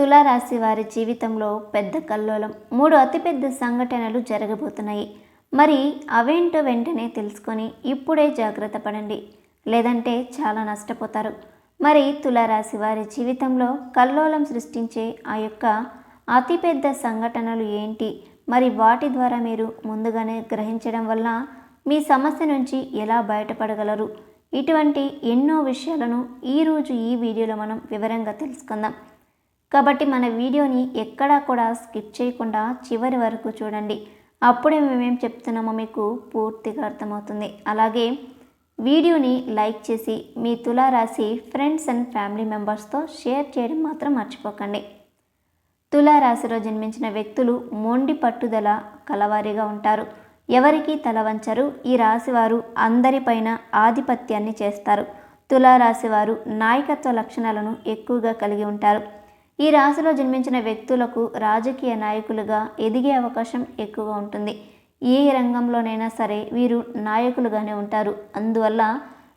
తులారాశి వారి జీవితంలో పెద్ద కల్లోలం. మూడు అతిపెద్ద సంఘటనలు జరగబోతున్నాయి. మరి అవేంటో వెంటనే తెలుసుకొని ఇప్పుడే జాగ్రత్త పడండి. లేదంటే చాలా నష్టపోతారు. మరి తులారాశి వారి జీవితంలో కల్లోలం సృష్టించే ఆ యొక్క అతిపెద్ద సంఘటనలు ఏంటి? మరి వాటి ద్వారా మీరు ముందుగానే గ్రహించడం వల్ల మీ సమస్య నుంచి ఎలా బయటపడగలరు? ఇటువంటి ఎన్నో విషయాలను ఈరోజు ఈ వీడియోలో మనం వివరంగా తెలుసుకుందాం. కాబట్టి మన వీడియోని ఎక్కడా కూడా స్కిప్ చేయకుండా చివరి వరకు చూడండి. అప్పుడే మేమేం చెప్తున్నామో మీకు పూర్తిగా అర్థమవుతుంది. అలాగే వీడియోని లైక్ చేసి మీ తులారాశి ఫ్రెండ్స్ అండ్ ఫ్యామిలీ మెంబర్స్తో షేర్ చేయడం మాత్రం మర్చిపోకండి. తులారాశిలో జన్మించిన వ్యక్తులు మొండి పట్టుదల కలవారిగా ఉంటారు. ఎవరికీ తల వంచరు. ఈ రాశివారు అందరిపైన ఆధిపత్యాన్ని చేస్తారు. తులారాశివారు నాయకత్వ లక్షణాలను ఎక్కువగా కలిగి ఉంటారు. ఈ రాశిలో జన్మించిన వ్యక్తులకు రాజకీయ నాయకులుగా ఎదిగే అవకాశం ఎక్కువగా ఉంటుంది. ఏ రంగంలోనైనా సరే వీరు నాయకులుగానే ఉంటారు. అందువల్ల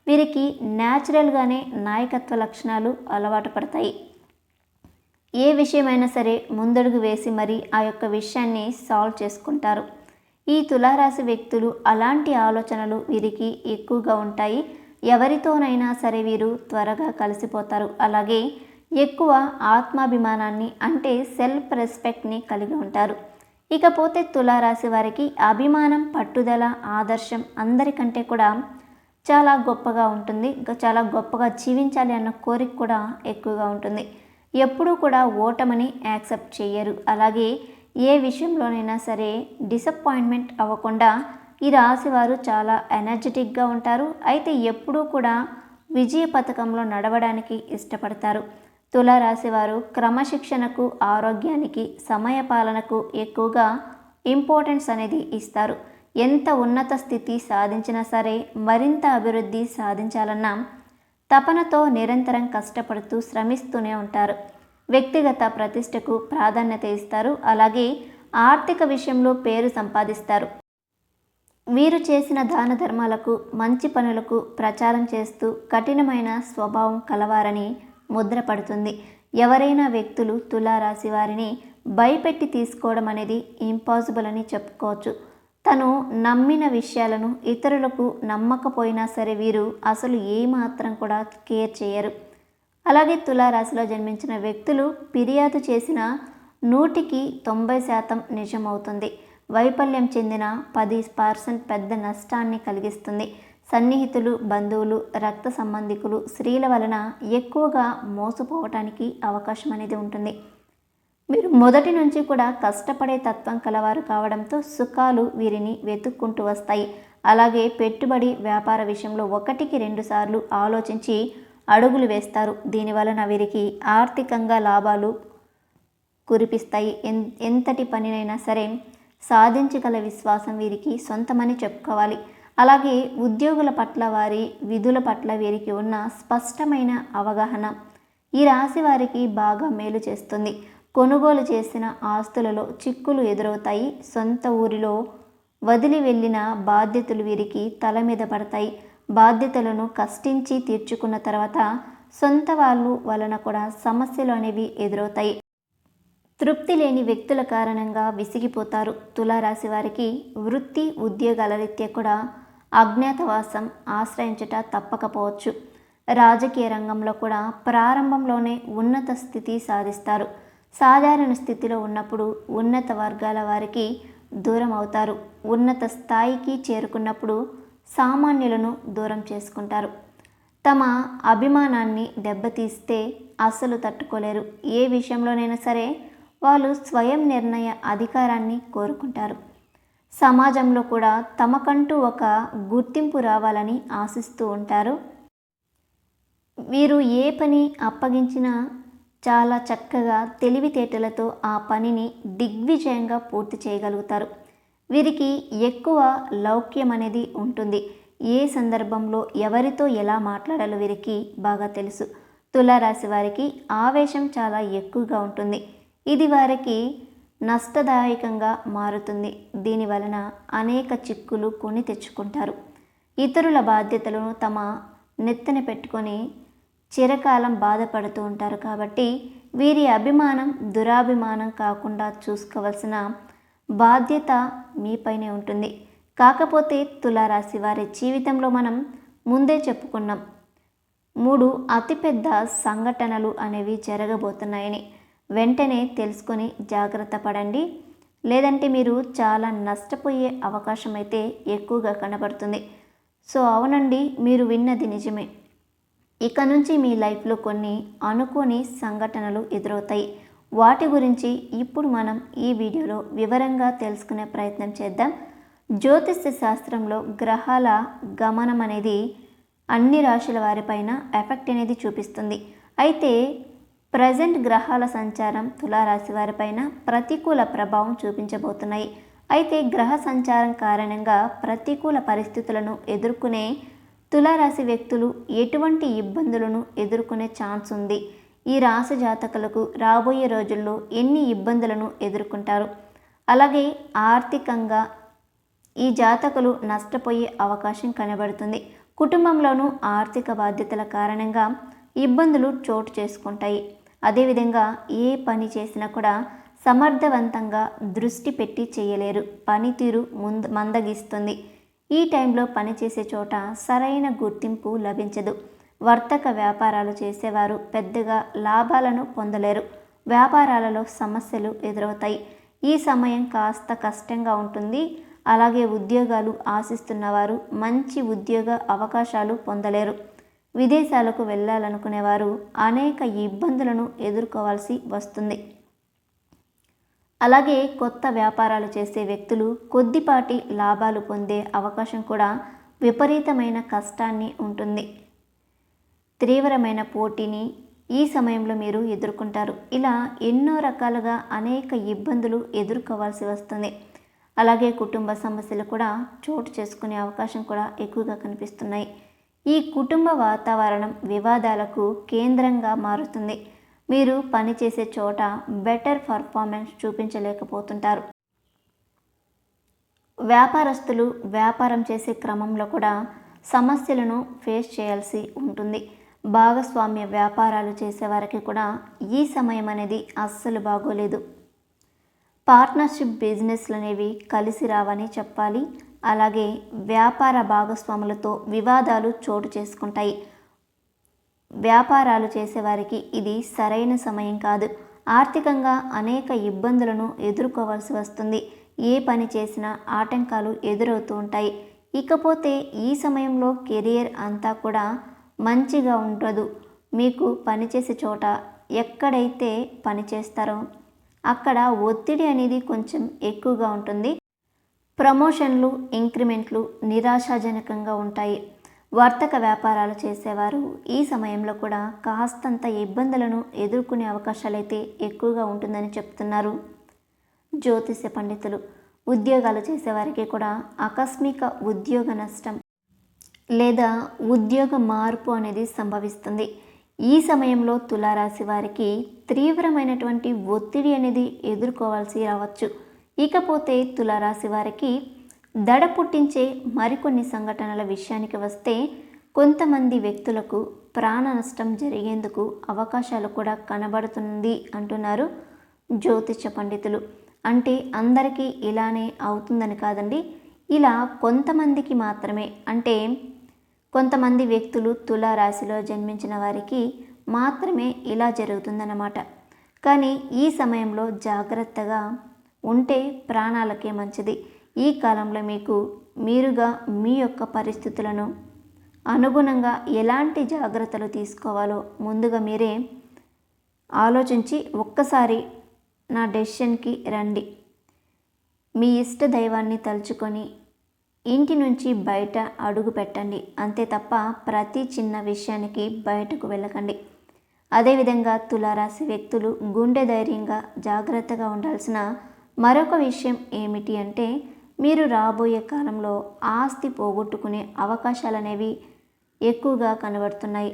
వీరికి న్యాచురల్గానే నాయకత్వ లక్షణాలు అలవాటు పడతాయి. ఏ విషయమైనా సరే ముందడుగు వేసి మరి ఆ యొక్క విషయాన్ని సాల్వ్ చేసుకుంటారు. ఈ తులారాశి వ్యక్తులు అలాంటి ఆలోచనలు వీరికి ఎక్కువగా ఉంటాయి. ఎవరితోనైనా సరే వీరు త్వరగా కలిసిపోతారు. అలాగే ఎక్కువ ఆత్మాభిమానాన్ని అంటే సెల్ఫ్ రెస్పెక్ట్ని కలిగి ఉంటారు. ఇకపోతే తులారాశి వారికి అభిమానం పట్టుదల ఆదర్శం అందరికంటే కూడా చాలా గొప్పగా ఉంటుంది. చాలా గొప్పగా జీవించాలి అన్న కోరిక కూడా ఎక్కువగా ఉంటుంది. ఎప్పుడూ కూడా ఓటమని యాక్సెప్ట్ చేయరు. అలాగే ఏ విషయంలోనైనా సరే డిసప్పాయింట్మెంట్ అవ్వకుండా ఈ రాశి వారు చాలా ఎనర్జెటిక్గా ఉంటారు. అయితే ఎప్పుడూ కూడా విజయ పథకంలో నడవడానికి ఇష్టపడతారు. తులారాశివారు క్రమశిక్షణకు ఆరోగ్యానికి సమయపాలనకు ఎక్కువగా ఇంపార్టెన్స్ అనేది ఇస్తారు. ఎంత ఉన్నత స్థితి సాధించినా సరే మరింత అభివృద్ధి సాధించాలన్నా తపనతో నిరంతరం కష్టపడుతూ శ్రమిస్తూనే ఉంటారు. వ్యక్తిగత ప్రతిష్టకు ప్రాధాన్యత ఇస్తారు. అలాగే ఆర్థిక విషయంలో పేరు సంపాదిస్తారు. వీరు చేసిన దాన ధర్మాలకు మంచి పనులకు ప్రచారం చేస్తూ కఠినమైన స్వభావం కలవారని ముద్రపడుతుంది ఎవరైనా వ్యక్తులు తులారాశి వారిని భయపెట్టి తీసుకోవడం అనేది ఇంపాసిబుల్ అని చెప్పుకోవచ్చు. తను నమ్మిన విషయాలను ఇతరులకు నమ్మకపోయినా సరే వీరు అసలు ఏమాత్రం కూడా కేర్ చేయరు. అలాగే తులారాశిలో జన్మించిన వ్యక్తులు ఫిర్యాదు చేసిన నూటికి తొంభై శాతం నిజమవుతుంది. వైఫల్యం చెందిన పది పర్సెంట్ పెద్ద నష్టాన్ని కలిగిస్తుంది. సన్నిహితులు బంధువులు రక్త సంబంధికులు స్త్రీల వలన ఎక్కువగా మోసపోవటానికి అవకాశం అనేది ఉంటుంది. మీరు మొదటి నుంచి కూడా కష్టపడే తత్వం కలవారు కావడంతో సుఖాలు వీరిని వెతుక్కుంటూ వస్తాయి. అలాగే పెట్టుబడి వ్యాపార విషయంలో ఒకటికి రెండు సార్లు ఆలోచించి అడుగులు వేస్తారు. దీని వలన వీరికి ఆర్థికంగా లాభాలు కురిపిస్తాయి. ఎంతటి పనినైనా సరే సాధించగల విశ్వాసం వీరికి సొంతమని చెప్పుకోవాలి. అలాగే ఉద్యోగుల పట్ల వారి విధుల పట్ల వీరికి ఉన్న స్పష్టమైన అవగాహన ఈ రాశి వారికి బాగా మేలు చేస్తుంది. కొనుగోలు చేసిన ఆస్తులలో చిక్కులు ఎదురవుతాయి. సొంత ఊరిలో వదిలి వెళ్ళిన బాధ్యతలు వీరికి తల మీద పడతాయి. బాధ్యతలను కష్టించి తీర్చుకున్న తర్వాత సొంత వాళ్ళు వలన కూడా సమస్యలు అనేవి ఎదురవుతాయి. తృప్తి లేని వ్యక్తుల కారణంగా విసిగిపోతారు. తులారాశి వారికి వృత్తి ఉద్యోగాల రీత్యా కూడా అజ్ఞాతవాసం ఆశ్రయించట తప్పకపోవచ్చు. రాజకీయ రంగంలో కూడా ప్రారంభంలోనే ఉన్నత స్థితి సాధిస్తారు. సాధారణ స్థితిలో ఉన్నప్పుడు ఉన్నత వర్గాల వారికి దూరం అవుతారు. ఉన్నత స్థాయికి చేరుకున్నప్పుడు సామాన్యులను దూరం చేసుకుంటారు. తమ అభిమానాన్ని దెబ్బతీస్తే అస్సలు తట్టుకోలేరు. ఏ విషయంలోనైనా సరే వాళ్ళు స్వయం నిర్ణయ అధికారాన్ని కోరుకుంటారు. సమాజంలో కూడా తమకంటూ ఒక గుర్తింపు రావాలని ఆశిస్తూ ఉంటారు. వీరు ఏ పని అప్పగించినా చాలా చక్కగా తెలివితేటలతో ఆ పనిని దిగ్విజయంగా పూర్తి చేయగలుగుతారు. వీరికి ఎక్కువ లౌక్యం అనేది ఉంటుంది. ఏ సందర్భంలో ఎవరితో ఎలా మాట్లాడాలో వీరికి బాగా తెలుసు. తులారాశి వారికి ఆవేశం చాలా ఎక్కువగా ఉంటుంది. ఇది వారికి నష్టదాయకంగా మారుతుంది. దీని వలన అనేక చిక్కులు కొని తెచ్చుకుంటారు. ఇతరుల బాధ్యతలను తమ నెత్తన పెట్టుకొని చిరకాలం బాధపడుతూ ఉంటారు కాబట్టి వీరి అభిమానం దురాభిమానం కాకుండా చూసుకోవలసిన బాధ్యత మీపైనే ఉంటుంది. కాకపోతే తులారాశి వారి జీవితంలో మనం ముందే చెప్పుకున్నాం. మూడు అతిపెద్ద సంఘటనలు అనేవి జరగబోతున్నాయని. వెంటనే తెలుసుకొని జాగ్రత్త పడండి. లేదంటే మీరు చాలా నష్టపోయే అవకాశం అయితే ఎక్కువగా కనబడుతుంది. సో అవునండి మీరు విన్నది నిజమే. ఇక నుంచి మీ లైఫ్లో కొన్ని అనుకోని సంఘటనలు ఎదురవుతాయి. వాటి గురించి ఇప్పుడు మనం ఈ వీడియోలో వివరంగా తెలుసుకునే ప్రయత్నం చేద్దాం. జ్యోతిష్య శాస్త్రంలో గ్రహాల గమనం అనేది అన్ని రాశుల వారిపైన ఎఫెక్ట్ అనేది చూపిస్తుంది. అయితే ప్రజెంట్ గ్రహాల సంచారం తులారాశి వారిపైన ప్రతికూల ప్రభావం చూపించబోతున్నాయి. అయితే గ్రహ సంచారం కారణంగా ప్రతికూల పరిస్థితులను ఎదుర్కొనే తులారాశి వ్యక్తులు ఎటువంటి ఇబ్బందులను ఎదుర్కొనే ఛాన్స్ ఉంది. ఈ రాశి జాతకులకు రాబోయే రోజుల్లో ఎన్ని ఇబ్బందులను ఎదుర్కొంటారు? అలాగే ఆర్థికంగా ఈ జాతకులు నష్టపోయే అవకాశం కనబడుతుంది. కుటుంబంలోనూ ఆర్థిక బాధ్యతల కారణంగా ఇబ్బందులు చోటు చేసుకుంటాయి. అదేవిధంగా ఏ పని చేసినా కూడా సమర్థవంతంగా దృష్టి పెట్టి చేయలేరు. పనితీరు ముందు మందగిస్తుంది. ఈ టైంలో పనిచేసే చోట సరైన గుర్తింపు లభించదు. వర్తక వ్యాపారాలు చేసేవారు పెద్దగా లాభాలను పొందలేరు. వ్యాపారాలలో సమస్యలు ఎదురవుతాయి. ఈ సమయం కాస్త కష్టంగా ఉంటుంది. అలాగే ఉద్యోగాలు ఆశిస్తున్నవారు మంచి ఉద్యోగ అవకాశాలు పొందలేరు. విదేశాలకు వెళ్ళాలనుకునేవారు అనేక ఇబ్బందులను ఎదుర్కోవాల్సి వస్తుంది. అలాగే కొత్త వ్యాపారాలు చేసే వ్యక్తులు కొద్దిపాటి లాభాలు పొందే అవకాశం కూడా విపరీతమైన కష్టాన్ని ఉంటుంది. తీవ్రమైన పోటీని ఈ సమయంలో మీరు ఎదుర్కొంటారు. ఇలా ఎన్నో రకాలుగా అనేక ఇబ్బందులు ఎదుర్కోవాల్సి వస్తుంది. అలాగే కుటుంబ సమస్యలు కూడా చోటు చేసుకునే అవకాశం కూడా ఎక్కువగా కనిపిస్తున్నాయి. ఈ కుటుంబ వాతావరణం వివాదాలకు కేంద్రంగా మారుతుంది. మీరు పనిచేసే చోట బెటర్ పర్ఫార్మెన్స్ చూపించలేకపోతుంటారు. వ్యాపారస్తులు వ్యాపారం చేసే క్రమంలో కూడా సమస్యలను ఫేస్ చేయాల్సి ఉంటుంది. భాగస్వామ్య వ్యాపారాలు చేసేవారికి కూడా ఈ సమయం అనేది అస్సలు బాగోలేదు. పార్ట్నర్షిప్ బిజినెస్లు అనేవి కలిసి రావని చెప్పాలి. అలాగే వ్యాపార భాగస్వాములతో వివాదాలు చోటు చేసుకుంటాయి. వ్యాపారాలు చేసేవారికి ఇది సరైన సమయం కాదు. ఆర్థికంగా అనేక ఇబ్బందులను ఎదుర్కోవాల్సి వస్తుంది. ఏ పని చేసినా ఆటంకాలు ఎదురవుతూ ఉంటాయి. ఇకపోతే ఈ సమయంలో కెరియర్ అంతా కూడా మంచిగా ఉండదు. మీకు పనిచేసే చోట ఎక్కడైతే పని చేస్తారో అక్కడ ఒత్తిడి అనేది కొంచెం ఎక్కువగా ఉంటుంది. ప్రమోషన్లు ఇంక్రిమెంట్లు నిరాశాజనకంగా ఉంటాయి. వర్తక వ్యాపారాలు చేసేవారు ఈ సమయంలో కూడా కాస్తంత ఇబ్బందులను ఎదుర్కొనే అవకాశాలైతే ఎక్కువగా ఉంటుందని చెప్తున్నారు. జ్యోతిష్య పండితులు ఉద్యోగాలు చేసేవారికి కూడా ఆకస్మిక ఉద్యోగ నష్టం లేదా ఉద్యోగ మార్పు అనేది సంభవిస్తుంది. ఈ సమయంలో తులారాశి వారికి తీవ్రమైనటువంటి ఒత్తిడి అనేది ఎదుర్కోవాల్సి రావచ్చు. ఇకపోతే తులారాశి వారికి దడ పుట్టించే మరికొన్ని సంఘటనల విషయానికి వస్తే కొంతమంది వ్యక్తులకు ప్రాణ నష్టం జరిగేందుకు అవకాశాలు కూడా కనబడుతుంది అంటున్నారు జ్యోతిష పండితులు. అంటే అందరికీ ఇలానే అవుతుందని కాదండి. ఇలా కొంతమందికి మాత్రమే అంటే కొంతమంది వ్యక్తులు తులారాశిలో జన్మించిన వారికి మాత్రమే ఇలా జరుగుతుందన్నమాట. కానీ ఈ సమయంలో జాగ్రత్తగా ఉంటే ప్రాణాలకే మంచిది. ఈ కాలంలో మీకు మీరుగా మీ యొక్క పరిస్థితులను అనుగుణంగా ఎలాంటి జాగ్రత్తలు తీసుకోవాలో ముందుగా మీరే ఆలోచించి ఒక్కసారి నా డెసిషన్కి రండి. మీ ఇష్ట దైవాన్ని తలుచుకొని ఇంటి నుంచి బయట అడుగు పెట్టండి. అంతే తప్ప ప్రతి చిన్న విషయానికి బయటకు వెళ్ళకండి. అదేవిధంగా తులారాశి వ్యక్తులు గుండె ధైర్యంగా జాగ్రత్తగా ఉండాల్సిన మరొక విషయం ఏమిటి అంటే మీరు రాబోయే కాలంలో ఆస్తి పోగొట్టుకునే అవకాశాలు అనేవి ఎక్కువగా కనబడుతున్నాయి.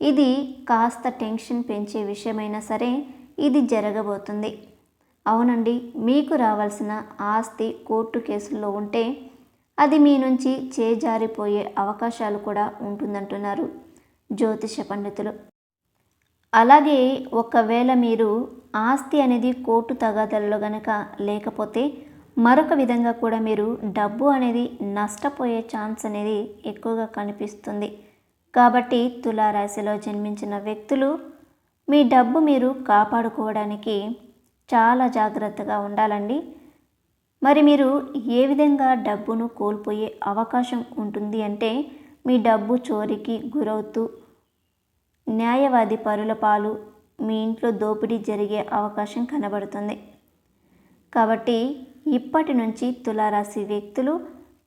ఇది కాస్త టెన్షన్ పెంచే విషయమైనా సరే ఇది జరగబోతుంది. అవునండి మీకు రావాల్సిన ఆస్తి కోర్టు కేసుల్లో ఉంటే అది మీ నుంచి చేజారిపోయే అవకాశాలు కూడా ఉంటుందంటున్నారు జ్యోతిష పండితులు. అలాగే ఒకవేళ మీరు ఆస్తి అనేది కోర్టు తగాదల్లో గనక లేకపోతే మరొక విధంగా కూడా మీరు డబ్బు అనేది నష్టపోయే ఛాన్స్ అనేది ఎక్కువగా కనిపిస్తుంది. కాబట్టి తులారాశిలో జన్మించిన వ్యక్తులు మీ డబ్బు మీరు కాపాడుకోవడానికి చాలా జాగ్రత్తగా ఉండాలండి. మరి మీరు ఏ విధంగా డబ్బును కోల్పోయే అవకాశం ఉంటుంది అంటే మీ డబ్బు చోరీకి గురవుతూ న్యాయవాది పరుల పాలు మీ ఇంట్లో దోపిడీ జరిగే అవకాశం కనబడుతుంది. కాబట్టి ఇప్పటి నుంచి తులారాశి వ్యక్తులు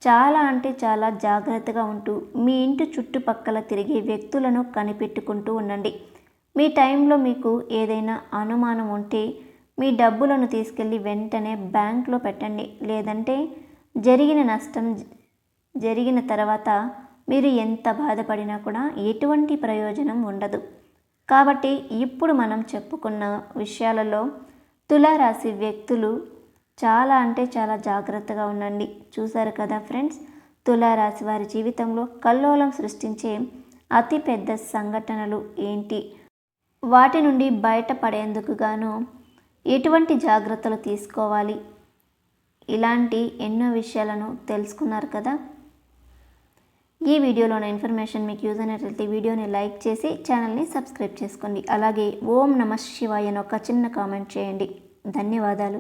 చాలా అంటే చాలా జాగ్రత్తగా ఉంటూ మీ ఇంటి చుట్టుపక్కల తిరిగే వ్యక్తులను కనిపెట్టుకుంటూ ఉండండి. మీ టైంలో మీకు ఏదైనా అనుమానం ఉంటే మీ డబ్బులను తీసుకెళ్ళి వెంటనే బ్యాంక్లో పెట్టండి. లేదంటే జరిగిన నష్టం జరిగిన తర్వాత మీరు ఎంత బాధపడినా కూడా ఎటువంటి ప్రయోజనం ఉండదు. కాబట్టి ఇప్పుడు మనం చెప్పుకున్న విషయాలలో తులారాశి వ్యక్తులు చాలా అంటే చాలా జాగ్రత్తగా ఉండండి. చూశారు కదా ఫ్రెండ్స్? తులారాశి వారి జీవితంలో కల్లోలం సృష్టించే అతిపెద్ద సంఘటనలు ఏంటి? వాటి నుండి బయటపడేందుకు గాను ఎటువంటి జాగ్రత్తలు తీసుకోవాలి? ఇలాంటి ఎన్నో విషయాలను తెలుసుకున్నారు కదా? ఈ వీడియోలో ఉన్న ఇన్ఫర్మేషన్ మీకు యూజ్ అయినట్లయితే వీడియోని లైక్ చేసి ఛానల్ని సబ్స్క్రైబ్ చేసుకోండి. అలాగే ఓం నమ శివాయ అని ఒక చిన్న కామెంట్ చేయండి. ధన్యవాదాలు.